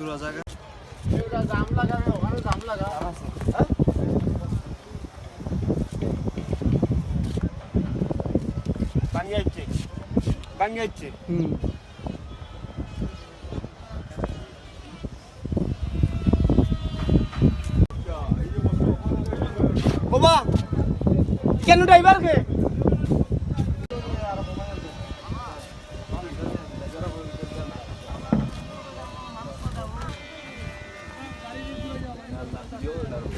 তোরা জায়গা। জাম লাগাবে ওখানে জাম লাগা বাঙ্গাইছে বাঙ্গাইছে বাবা কেন ড্রাইভার কে ようだろう。